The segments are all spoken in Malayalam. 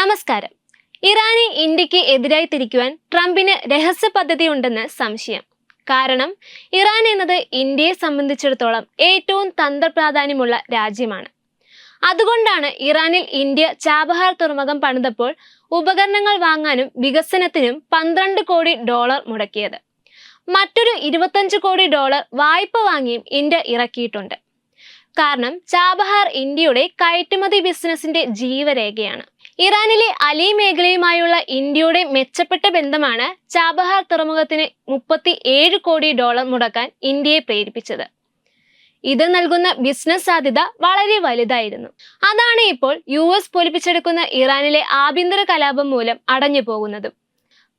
നമസ്കാരം. ഇറാനെ ഇന്ത്യയ്ക്ക് എതിരായി തിരിക്കുവാൻ ട്രംപിന് രഹസ്യ പദ്ധതി ഉണ്ടെന്ന് സംശയം. കാരണം ഇറാൻ എന്നത് ഇന്ത്യയെ സംബന്ധിച്ചിടത്തോളം ഏറ്റവും തന്ത്രപ്രാധാന്യമുള്ള രാജ്യമാണ്. അതുകൊണ്ടാണ് ഇറാനിൽ ഇന്ത്യ ചാബഹാർ തുറമുഖം പണിതപ്പോൾ ഉപകരണങ്ങൾ വാങ്ങാനും വികസനത്തിനും പന്ത്രണ്ട് കോടി ഡോളർ മുടക്കിയത്. മറ്റൊരു ഇരുപത്തഞ്ച് കോടി ഡോളർ വായ്പ വാങ്ങിയും ഇന്ത്യ ഇറക്കിയിട്ടുണ്ട്. കാരണം ചാബഹാർ ഇന്ത്യയുടെ കയറ്റുമതി ബിസിനസിന്റെ ജീവരേഖയാണ്. ഇറാനിലെ അലി മേഖലയുമായുള്ള ഇന്ത്യയുടെ മെച്ചപ്പെട്ട ബന്ധമാണ് ചാബഹാർ തുറമുഖത്തിന് മുപ്പത്തി ഏഴ് കോടി ഡോളർ മുടക്കാൻ ഇന്ത്യയെ പ്രേരിപ്പിച്ചത്. ഇത് നൽകുന്ന ബിസിനസ് സാധ്യത വളരെ വലുതായിരുന്നു. അതാണ് ഇപ്പോൾ യു എസ് പൊലിപ്പിച്ചെടുക്കുന്ന ഇറാനിലെ ആഭ്യന്തര കലാപം മൂലം അടഞ്ഞു പോകുന്നതും.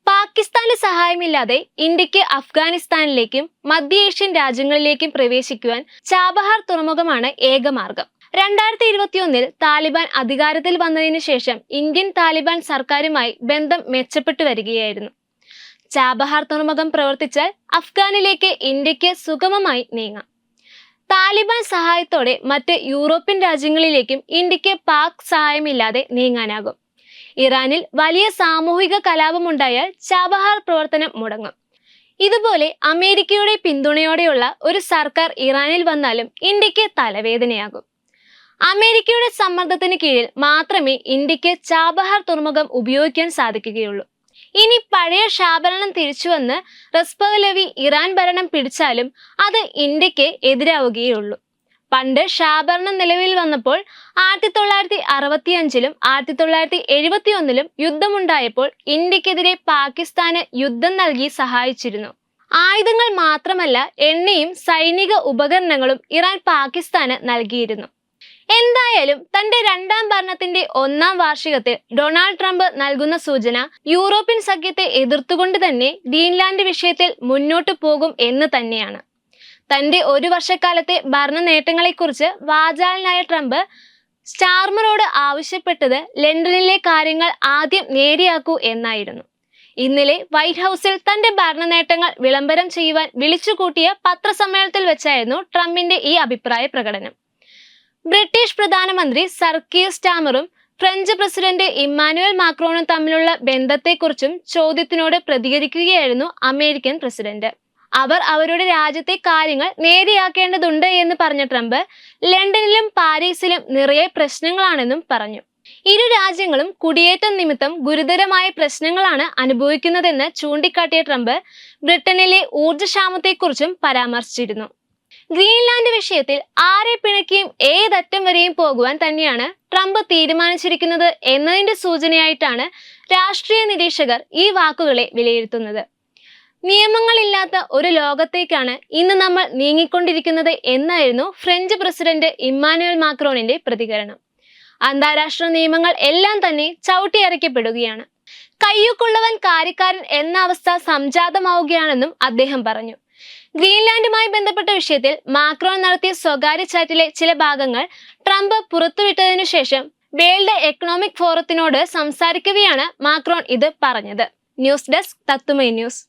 പാകിസ്ഥാന്റെ സഹായമില്ലാതെ ഇന്ത്യയ്ക്ക് അഫ്ഗാനിസ്ഥാനിലേക്കും മധ്യ ഏഷ്യൻ രാജ്യങ്ങളിലേക്കും പ്രവേശിക്കുവാൻ ചാബഹാർ തുറമുഖമാണ് ഏകമാർഗം രണ്ടായിരത്തി ഇരുപത്തിയൊന്നിൽ താലിബാൻ അധികാരത്തിൽ വന്നതിന് ശേഷം ഇന്ത്യൻ താലിബാൻ സർക്കാരുമായി ബന്ധം മെച്ചപ്പെട്ടു വരികയായിരുന്നു. ചാബഹാർ തുറമുഖം പ്രവർത്തിച്ചാൽ അഫ്ഗാനിലേക്ക് ഇന്ത്യയ്ക്ക് സുഗമമായി നീങ്ങാം. താലിബാൻ സഹായത്തോടെ മറ്റ് യൂറോപ്യൻ രാജ്യങ്ങളിലേക്കും ഇന്ത്യയ്ക്ക് പാക് സഹായമില്ലാതെ നീങ്ങാനാകും. ഇറാനിൽ വലിയ സാമൂഹിക കലാപമുണ്ടായാൽ ചാബഹാർ പ്രവർത്തനം മുടങ്ങും. ഇതുപോലെ അമേരിക്കയുടെ പിന്തുണയോടെയുള്ള ഒരു സർക്കാർ ഇറാനിൽ വന്നാലും ഇന്ത്യയ്ക്ക് തലവേദനയാകും. അമേരിക്കയുടെ സമ്മർദ്ദത്തിന് കീഴിൽ മാത്രമേ ഇന്ത്യയ്ക്ക് ചാബഹാർ തുറമുഖം ഉപയോഗിക്കാൻ സാധിക്കുകയുള്ളൂ. ഇനി പഴയ ഷാഭരണം തിരിച്ചുവന്ന് റസ്പഗലവി ഇറാൻ ഭരണം പിടിച്ചാലും അത് ഇന്ത്യയ്ക്ക് എതിരാവുകയുള്ളൂ. പണ്ട് ഷാഭരണം നിലവിൽ വന്നപ്പോൾ ആയിരത്തി തൊള്ളായിരത്തി അറുപത്തി അഞ്ചിലും ആയിരത്തി തൊള്ളായിരത്തി എഴുപത്തി ഒന്നിലും യുദ്ധമുണ്ടായപ്പോൾ ഇന്ത്യക്കെതിരെ പാകിസ്ഥാന് യുദ്ധം നൽകി സഹായിച്ചിരുന്നു. ആയുധങ്ങൾ മാത്രമല്ല എണ്ണയും സൈനിക ഉപകരണങ്ങളും ഇറാൻ പാകിസ്ഥാന് നൽകിയിരുന്നു. എന്തായാലും തന്റെ രണ്ടാം ഭരണത്തിന്റെ ഒന്നാം വാർഷികത്തിൽ ഡൊണാൾഡ് ട്രംപ് നൽകുന്ന സൂചന യൂറോപ്യൻ സഖ്യത്തെ എതിർത്തുകൊണ്ട് തന്നെ ഗ്രീൻലാൻഡ് വിഷയത്തിൽ മുന്നോട്ടു പോകും എന്ന് തന്നെയാണ്. തന്റെ ഒരു വർഷക്കാലത്തെ ഭരണ നേട്ടങ്ങളെക്കുറിച്ച് വാചാലനായ ട്രംപ് സ്റ്റാർമറോട് ആവശ്യപ്പെട്ടത് ലണ്ടനിലെ കാര്യങ്ങൾ ആദ്യം നേരെയാക്കൂ എന്നായിരുന്നു. ഇന്നലെ വൈറ്റ് ഹൗസിൽ തന്റെ ഭരണ നേട്ടങ്ങൾ വിളംബരം ചെയ്യുവാൻ വിളിച്ചുകൂട്ടിയ പത്രസമ്മേളനത്തിൽ വെച്ചായിരുന്നു ട്രംപിന്റെ ഈ അഭിപ്രായ പ്രകടനം. ബ്രിട്ടീഷ് പ്രധാനമന്ത്രി സർക്കിയ സ്റ്റാമറും ഫ്രഞ്ച് പ്രസിഡന്റ് ഇമ്മാനുവൽ മാക്രോണും തമ്മിലുള്ള ബന്ധത്തെക്കുറിച്ചും ചോദ്യത്തിനോട് പ്രതികരിക്കുകയായിരുന്നു അമേരിക്കൻ പ്രസിഡന്റ്. അവർ അവരുടെ രാജ്യത്തെ കാര്യങ്ങൾ നേരെയാക്കേണ്ടതുണ്ട് എന്ന് പറഞ്ഞ ട്രംപ് ലണ്ടനിലും പാരീസിലും നിറയെ പ്രശ്നങ്ങളാണെന്നും പറഞ്ഞു. ഇരു രാജ്യങ്ങളും കുടിയേറ്റം നിമിത്തം ഗുരുതരമായ പ്രശ്നങ്ങളാണ് അനുഭവിക്കുന്നതെന്ന് ചൂണ്ടിക്കാട്ടിയ ട്രംപ് ബ്രിട്ടനിലെ ഊർജക്ഷാമത്തെക്കുറിച്ചും പരാമർശിച്ചിരുന്നു. ഗ്രീൻലാൻഡ് വിഷയത്തിൽ ആരെ പിണക്കിയും ഏതറ്റം വരെയും പോകുവാൻ തന്നെയാണ് ട്രംപ് തീരുമാനിച്ചിരിക്കുന്നത് എന്നതിന്റെ സൂചനയായിട്ടാണ് രാഷ്ട്രീയ നിരീക്ഷകർ ഈ വാക്കുകളെ വിലയിരുത്തുന്നത്. നിയമങ്ങളില്ലാത്ത ഒരു ലോകത്തേക്കാണ് ഇന്ന് നമ്മൾ നീങ്ങിക്കൊണ്ടിരിക്കുന്നത് എന്നായിരുന്നു ഫ്രഞ്ച് പ്രസിഡന്റ് ഇമ്മാനുവൽ മാക്രോണിന്റെ പ്രതികരണം. അന്താരാഷ്ട്ര നിയമങ്ങൾ എല്ലാം തന്നെ ചവിട്ടിയറയ്ക്കപ്പെടുകയാണ് കയ്യൂക്കുള്ളവൻ കാര്യക്കാരൻ എന്ന അവസ്ഥ സംജാതമാവുകയാണെന്നും അദ്ദേഹം പറഞ്ഞു. ഗ്രീൻലാൻഡുമായി ബന്ധപ്പെട്ട വിഷയത്തിൽ മാക്രോൺ നടത്തിയ സ്വകാര്യ ചാറ്റിലെ ചില ഭാഗങ്ങൾ ട്രംപ് പുറത്തുവിട്ടതിനു ശേഷം വേൾഡ് എക്കണോമിക് ഫോറത്തിനോട് സംസാരിക്കവെയാണ് മാക്രോൺ ഇത് പറഞ്ഞത്. ന്യൂസ് ഡെസ്ക് തത്തുമൈ ന്യൂസ്.